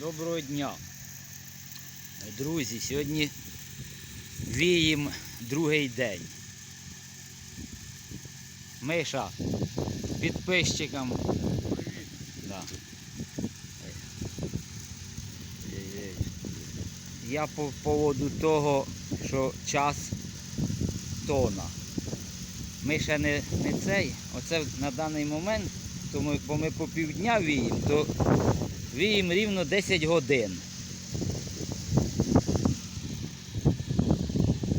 Доброго дня. Друзі, сьогодні вієм другий день. Миша підписчикам. Да. Е, Я по поводу того, що час тона. Ми ще не, не цей, оце на даний момент, то ми, бо ми по півдня віємо, то віємо рівно 10 годин.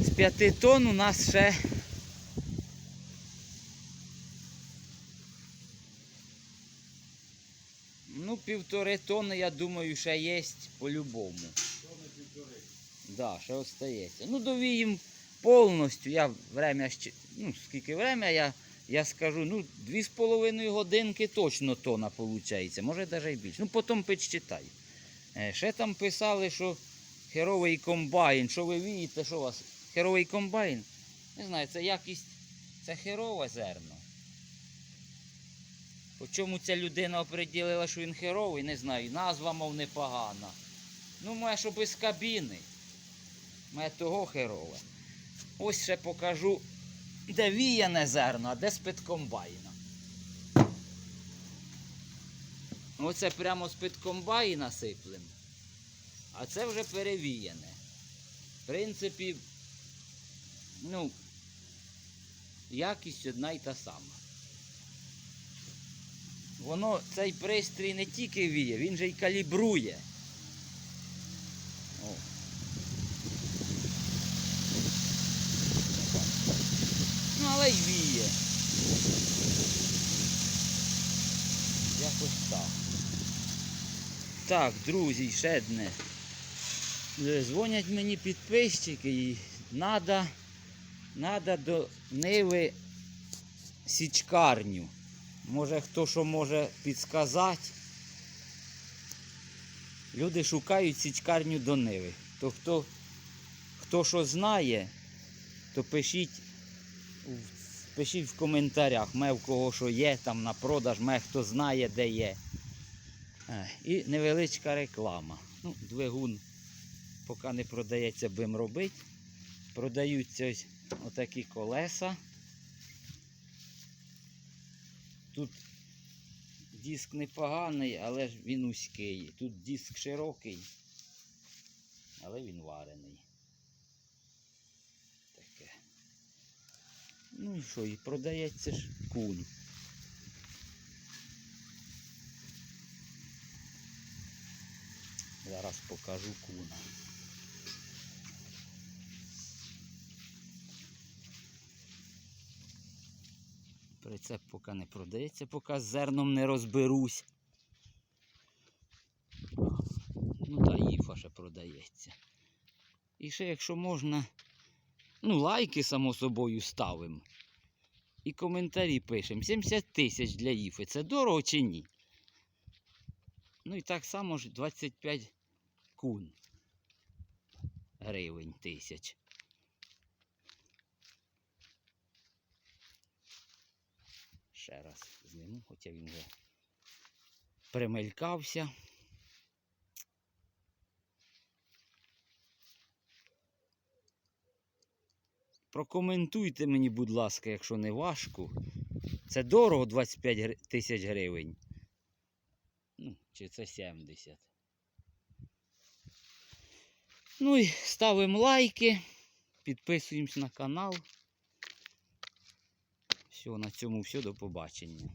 З 5 тонн у нас ще ну, півтори тонни, я думаю, ще є по-любому. Да, ще остається. Ну, довіємо повністю. Я время, ще- ну, скільки время, я, я скажу, ну, 2,5 годинки точно тона виходить. Може навіть більше. Ну, потім підсчитай. Е, Ще там писали, що херовий комбайн. Що ви вієте, що у вас? Херовий комбайн? Не знаю, це якість, це херове зерно. По чому ця людина оприділила, що він херовий, не знаю. Назва, мов непогана. Ну, має, що без кабіни. Має того херове. Ось ще покажу, де віяне зерно, а де з-під комбайна. Оце прямо з-під комбайна сиплем. А це вже перевіяне. В принципі, ну, якість одна й та сама. Воно цей пристрій не тільки віє, він же й калібрує. Але й віє. Якось так. Так, друзі, ще одне. Е, Дзвонять мені підписчики і надо, надо до Ниви січкарню. Може хто що може підсказати. Люди шукають січкарню до Ниви. То хто, хто що знає, то пишіть, пишіть в коментарях, ме в кого що є там на продаж, ме хто знає, де є. І невеличка реклама. Ну, двигун поки не продається, будемо робити. Продаються ось отакі колеса. Тут диск непоганий, але ж він узький. Тут диск широкий, але він варений. Ну і що, і продається ж кунь. Зараз покажу куна. Прицеп поки не продається, поки з зерном не розберусь. Ну та їфа ще продається. І ще, якщо можна, ну, лайки, само собою, ставимо. І коментарі пишемо. 70 тисяч для їфи. Це дорого чи ні? Ну і так само ж 25 кун. Гривень тисяч. Ще раз зніму, хоча він вже примелькався. Прокоментуйте мені, будь ласка, якщо не важко. Це дорого 25 тисяч гривень. Ну, чи це 70. Ну і ставимо лайки, підписуємось на канал. Все, на цьому все, до побачення.